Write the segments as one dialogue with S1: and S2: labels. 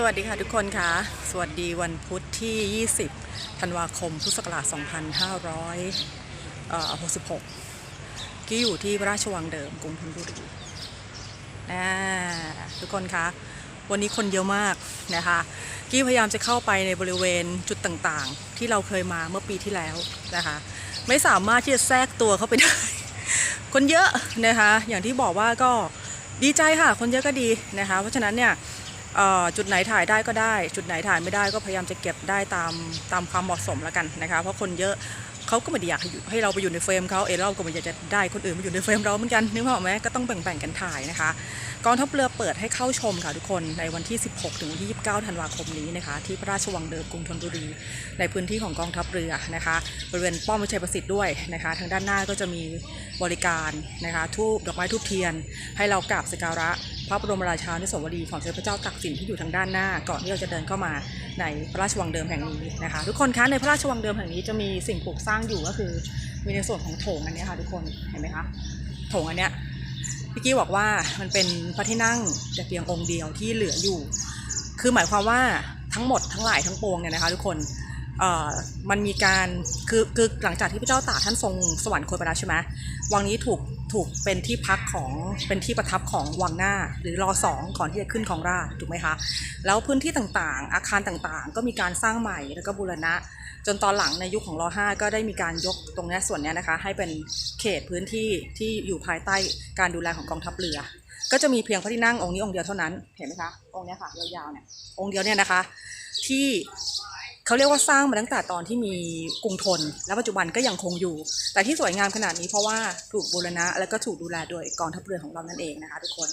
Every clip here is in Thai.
S1: สวัสดีค่ะทุกคนค่ะ สวัสดีวันพุธที่ 20 ธันวาคม พุทธศักราช 2566 กี้อยู่ที่พระราชวังเดิมกรุงธนบุรีอ่าทุกคนคะ วันนี้คนเยอะมากนะคะ กี้พยายามจะเข้าไปในบริเวณจุดต่างๆ ที่เราเคยมาเมื่อปีที่แล้วนะคะ ไม่สามารถที่จะแทรกตัวเข้าไปได้ คนเยอะนะคะ อย่างที่บอกว่าก็ดีใจค่ะ คนเยอะก็ดีนะคะ เพราะฉะนั้นเนี่ย จุดไหนถ่ายได้ก็ได้ จุดไหนถ่ายไม่ได้ก็พยายามจะเก็บได้ตามตามความเหมาะสมแล้วกันนะคะเพราะคนเยอะเขาก็ไม่ได้อยากให้ให้เราไปอยู่ในเฟรมเขาเอเราก็ไม่อยากจะได้คนอื่นมาอยู่ในเฟรมเราเหมือนกันนึกภาพออกไหมก็ต้องแบ่งๆกันถ่ายนะคะ องทัพเรือเปิดให้เข้าชมค่ะทุกคนในวันที่ 16 ถึงวันที่ 29 ธันวาคมนี้นะคะ ที่พระราชวังเดิมกรุงธนบุรี ในพื้นที่ของกองทัพเรือนะคะ บริเวณป้อมวิชัยประสิทธิ์ด้วยนะคะ ทางด้านหน้าก็จะมีบริการนะคะทูบดอกไม้ทูบเทียน ให้เรากราบสักการะพระบรมราชานุสาวรีย์ของสมเด็จพระเจ้าตากสินที่อยู่ทางด้านหน้า ก่อนที่เราจะเดินเข้ามาในพระราชวังเดิมแห่งนี้นะคะ ทุกคนคะในพระราชวังเดิมแห่งนี้จะมีสิ่งปลูกสร้างอยู่ก็คือมีในส่วนของโถงอันนี้ค่ะทุกคนเห็นไหมคะโถงอันเนี้ย พี่กี้บอกว่ามันเป็นพระที่นั่งแต่เพียงองค์เดียวที่เหลืออยู่ คือหมายความว่าทั้งหมดทั้งหลายทั้งปวงเนี่ยนะคะทุกคนมันมีการคือคือหลังจากที่พระเจ้าตากท่านทรงสวรรคตไปแล้วใช่ไหมวังนี้ถูก ถูกเป็นที่พักของเป็นที่ประทับของวังหน้า หรือรอสองก่อนที่จะขึ้นของราชถูกไหมคะแล้วพื้นที่ต่างๆ อาคารต่างๆ ก็มีการสร้างใหม่แล้วก็บูรณะ จนตอนหลังในยุคของร5ก็ได้มีการยกตรงนี้ส่วนนี้นะคะ ให้เป็นเขตพื้นที่ที่อยู่ภายใต้การดูแลของกองทัพเรือ ก็จะมีเพียงพระที่นั่งองค์นี้องค์เดียวเท่านั้นเห็นไหมคะองค์นี้ค่ะยาวๆเนี่ยองค์เดียวเนี่ยนะคะที่ เขาเรียกว่าสร้างมาตั้งแต่ตอนที่มีกรุงธนและปัจจุบันก็ยังคงอยู่ แต่ที่สวยงามขนาดนี้เพราะว่าถูกบูรณะแล้วก็ถูกดูแลโดยกองทัพเรือของเรานั่นเองนะคะ ทุกคน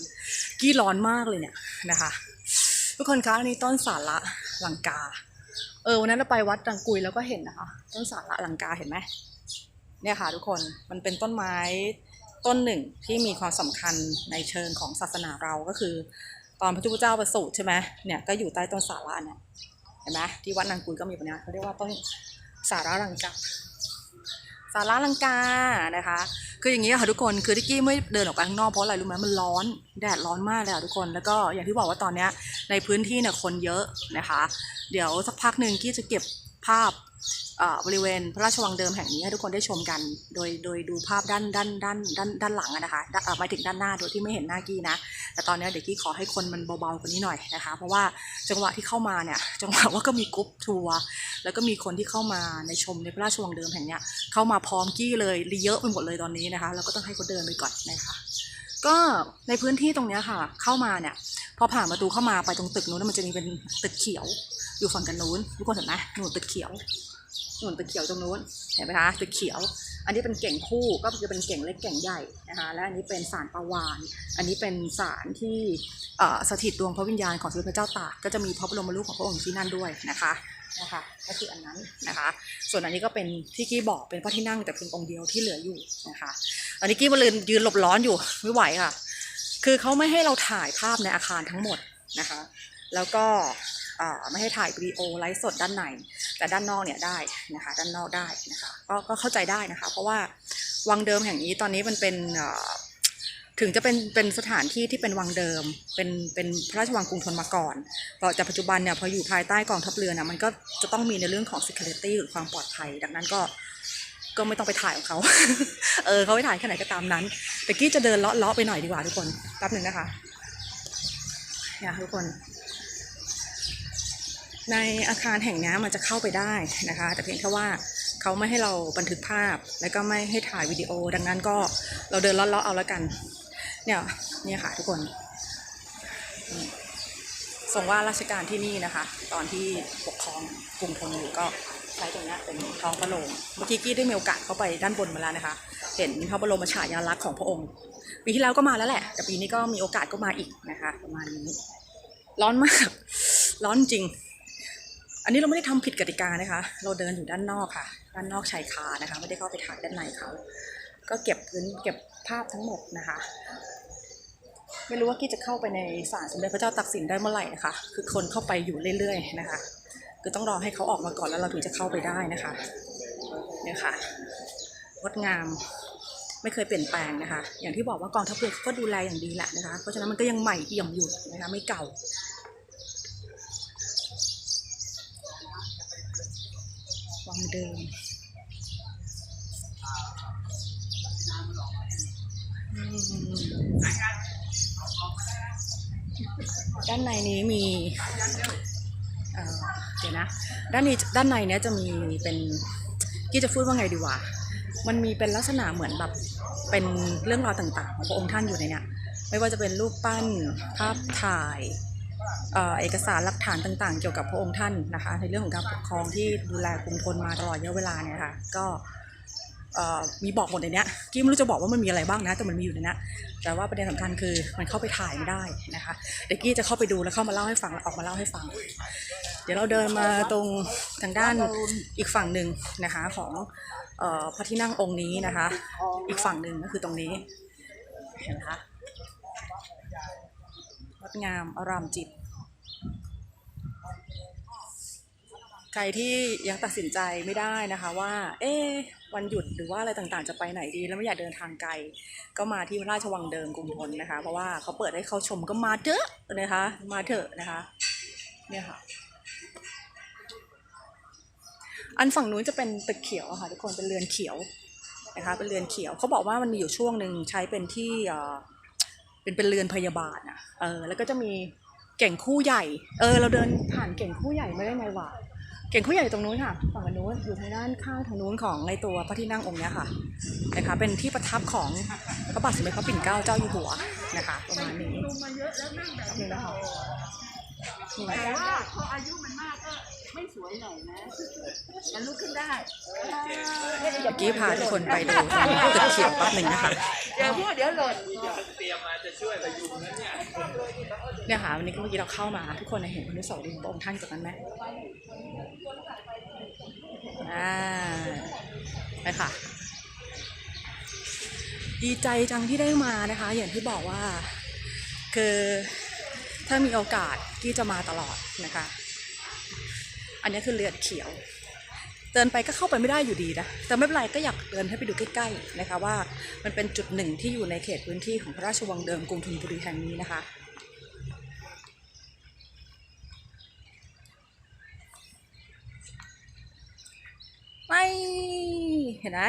S1: กี้ร้อนมากเลยเนี่ยนะคะ ทุกคนคะอันนี่ต้นสาระลังกา เออวันนั้นเราไปวัดดังกุยแล้วก็เห็นนะคะ ต้นสาระลังกาเห็นไหมเนี่ยค่ะทุกคนมันเป็นต้นไม้ต้นหนึ่งที่มีความสำคัญในเชิงของศาสนาเราก็คือ ตอนพระพุทธเจ้าประสูติใช่ไหมเนี่ยก็อยู่ใต้ต้นสาระเนี่ย ห็นไหมที่วัดนางกุยก็มีปัญญาเขาเรียกว่าต้นสาระลังกาสาระลังกานะคะ คืออย่างนี้ค่ะทุกคนคือที่กี้ไม่เดินออกไปข้างนอกเพราะอะไรรู้ไหมมันร้อนแดดร้อนมากเลยค่ะทุกคนแล้วก็อย่างที่บอกว่าตอนเนี้ยในพื้นที่เนี่ยคนเยอะนะคะ เดี๋ยวสักพักหนึ่งกี้จะเก็บ ภาพเอ่อบริเวณพระราชวังเดิมแห่งนี้ให้ทุกคนได้ชมกัน โดยโดยดูภาพด้านด้านด้านด้านด้านหลังนะคะหมายถึงด้านหน้าโดยที่ไม่เห็นหน้ากี้นะ แต่ตอนนี้เดี๋ยวกี้ขอให้คนมันเบาๆกว่านี้หน่อยนะคะ เพราะว่าจังหวะที่เข้ามาเนี่ย จังหวะว่าก็มีกรุ๊ปทัวร์ แล้วก็มีคนที่เข้ามาในชมในพระราชวังเดิมแห่งนี้เข้ามาพร้อมกี้เลยเยอะไปหมดเลยตอนนี้นะคะเราก็ต้องให้เขาเดินไปก่อนนะคะ ก็ในพื้นที่ตรงนี้ค่ะ เข้ามาเนี่ย พอผ่านประตูเข้ามาไปตรงตึกนู้นมันจะมีเป็นตึกเขียว อยู่ฝั่งกันนู้นทุกคนเห็นไหมหนุนตึกเขียวหนุนตึกเขียวตรงนู้นเห็นไหมคะตึกเขียว อันนี้เป็นเก่งคู่ก็คือเป็นเก่งเล็กเก่งใหญ่นะคะและอันนี้เป็นสารประวานอันนี้เป็นสารที่สถิตดวงพระวิญญาณของสมเด็จพระเจ้าตากก็จะมีพระบรมรูปของพระองค์ที่นั่นด้วยนะคะนะคะก็คืออันนั้นนะคะ ส่วนอันนี้ก็เป็นที่กี้บอกเป็นพระที่นั่งแต่เพียงองค์เดียวที่เหลืออยู่นะคะตอนนี้กี้มาลืนยืนหลบร้อนอยู่ไม่ไหวค่ะ คือเขาไม่ให้เราถ่ายภาพในอาคารทั้งหมดนะคะ แล้วก็ ไม่ให้ถ่ายวิดีโอไลฟ์สดด้านใน แต่ด้านนอกเนี่ยได้นะคะ ด้านนอกได้นะคะก็ก็เข้าใจได้นะคะ เพราะว่าวังเดิมแห่งนี้ตอนนี้มันเป็นถึงจะเป็นเป็นสถานที่ที่เป็นวังเดิม เป็นเป็นพระราชวังกรุงธนมาก่อนต่อจากปัจจุบันเนี่ยพออยู่ภายใต้กองทัพเรือนะมันก็จะต้องมีในเรื่องของ security หรือความปลอดภัย ดังนั้นก็ก็ไม่ต้องไปถ่ายของเขา เออเขาไปถ่ายแค่ไหนก็ตามนั้น แต่กี้จะเดินเลาะๆไปหน่อยดีกว่าทุกคน แป๊บหนึ่งนะคะเนี่ยทุกคน ในอาคารแห่งนี้มันจะเข้าไปได้นะคะ แต่เพียงแค่ว่าเขาไม่ให้เราบันทึกภาพ แล้วก็ไม่ให้ถ่ายวิดีโอ ดังนั้นก็เราเดินเลาะๆเอาแล้วกัน เนี่ยเนี่ยค่ะทุกคนอืมทรงว่าราชการที่นี่นะคะ ตอนที่ปกครองกรุงธนอยู่ก็ใช้ตรงนี้เป็นท้องพระโรงเมื่อกี้กี้ได้มีโอกาสเข้าไปด้านบนมาแล้วนะคะ เห็นพระบรมฉายาลักษณ์ของพระองค์ ปีที่แล้วก็มาแล้วแหละ แต่ปีนี้ก็มีโอกาสก็มาอีกนะคะ ประมาณนี้ ร้อนมาก ร้อนจริง อันนี้เราไม่ได้ทำผิดกติกานะคะ เราเดินอยู่ด้านนอกค่ะ ด้านนอกชายคานะคะ ไม่ได้เข้าไปถ่ายด้านในเขาก็เก็บพื้นเก็บภาพทั้งหมดนะคะ ไม่รู้ว่ากี้จะเข้าไปในศาลสมเด็จพระเจ้าตากสินได้เมื่อไหร่นะคะ คือคนเข้าไปอยู่เรื่อยๆนะคะ คือต้องรอให้เขาออกมาก่อนแล้วเราถึงจะเข้าไปได้นะคะเนี่ยค่ะงดงามไม่เคยเปลี่ยนแปลงนะคะ อย่างที่บอกว่ากองทัพเรือก็ดูแลอย่างดีแหละนะคะ เพราะฉะนั้นมันก็ยังใหม่เอี่ยมอยู่นะคะ ไม่เก่า วังเดิมด้านในนี้มีเเดี๋ยวนะ ด้านนี้ด้านในเนี้ยจะมีเป็นกี้จะพูดว่าไงดีวะ มันมีเป็นลักษณะเหมือนแบบเป็นเรื่องราวต่างๆ ของพระองค์ท่านอยู่ในเนี้ยไม่ว่าจะเป็นรูปปั้นภาพถ่าย เอกสารหลักฐานต่างๆ เกี่ยวกับพระองค์ท่านนะคะ ในเรื่องของการปกครองที่ดูแลกรุงธนมาตลอดระยะเวลาเนี่ยค่ะก็มีบอกหมดในเนี้ยกี้ไม่รู้จะบอกว่ามันมีอะไรบ้างนะ แต่มันมีอยู่ในเนี้ยแต่ว่าประเด็นสำคัญคือมันเข้าไปถ่ายไม่ได้นะคะเดี๋ยวกี้จะเข้าไปดูแล้วเข้ามาเล่าให้ฟังออกมาเล่าให้ฟัง เดี๋ยวเราเดินมาตรงทางด้านอีกฝั่งหนึ่งนะคะของพระที่นั่งองค์นี้นะคะ อีกฝั่งหนึ่งก็คือตรงนี้เห็นไหมคะ ดงามอารามจิต ใครที่ยังตัดสินใจไม่ได้นะคะว่า เอ๊วันหยุดหรือว่าอะไรต่างๆ จะไปไหนดี แล้วไม่อยากเดินทางไกล ก็มาที่พระราชวังเดิมกรุงธนนะคะ เพราะว่าเขาเปิดให้เข้าชมก็มาเถอะนะคะ มาเถอะนะคะ เนี่ยค่ะอันฝั่งนู้นจะเป็นตึกเขียวะค่ะทุกคนเป็นเรือนเขียวนะคะเป็นเรือนเขียวเขาบอกว่ามันมีอยู่ช่วงหนึ่งใช้เป็นที่ เอ่อเป็นเป็นเรือนพยาบาลอะเออแล้วก็จะมีเก่งคู่ใหญ่ เออ เราเดินผ่านเก่งคู่ใหญ่ไม่ได้ไงวะเก่งคู่ใหญ่ตรงนู้นค่ะฝั่งนู้นอยู่ทางด้านข้างทางนู้นของในตัวพระที่นั่งองค์เนี้ยค่ะนะคะ เป็นที่ประทับของพระบาทสมเด็จพระปิ่นเกล้าเจ้าอยู่หัวนะคะประมาณนี้
S2: ดูมาเยอะแล้วนั่งแบบ
S1: นี่นะคะนี่
S2: แต่ว่าพออายุมันมากก็ไม่สวยหน่อยนะมันลุกขึ้นได้
S1: เมื่อกี้พาทุกคนไปดูตรงตึกเขียวแป๊บหนึ่งนะคะ
S2: เดี๋ยวพูดเดี๋ยวหล่น
S1: เนี่ยค่ะวันนี้ก็เมื่อกี้เราเข้ามา ทุกคนเห็นอนุสาวรีย์ของพระองค์ท่านตรงนั้นไหมอ่าไปค่ะ ดีใจจังที่ได้มานะคะ อย่างที่บอกว่า คือถ้ามีโอกาสที่จะมาตลอดนะคะ อันนี้คือเลือดเขียว เดินไปก็เข้าไปไม่ได้อยู่ดีนะแต่ไม่เป็นไรก็อยากเดินให้ไปดูใกล้ๆนะคะว่ามันเป็นจุดหนึ่งที่อยู่ในเขตพื้นที่ของพระราชวังเดิมกรุงธนบุรีแห่งนี้นะคะไม่เห็นไหม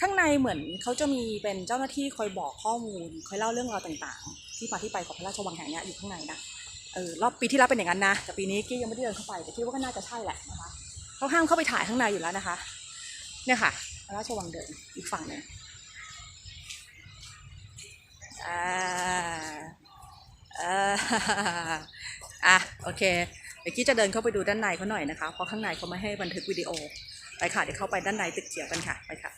S1: ข้างในเหมือนเขาจะมีเป็นเจ้าหน้าที่คอยบอกข้อมูลคอยเล่าเรื่องราวต่างๆ ที่มาที่ไปของพระราชวังแห่งนี้อยู่ข้างในนะเออรอบปีที่แล้วเป็นอย่างนั้นนะแต่ปีนี้กี้ยังไม่ได้เดินเข้าไปแต่คิดว่าก็น่าจะใช่แหละนะคะ เขาห้ามเข้าไปถ่ายข้างในอยู่แล้วนะคะ เนี่ยค่ะพระราชวังเดินอีกฝั่งหนึ่งอ่าอ่าอะโอเคเดี๋ยวกี้จะเดินเข้าไปดูด้านในเขาหน่อยนะคะ เพราะข้างในเขาไม่ให้บันทึกวิดีโอ ไปค่ะเดี๋ยวเข้าไปด้านในตึกเจียวกันค่ะ ไปค่ะ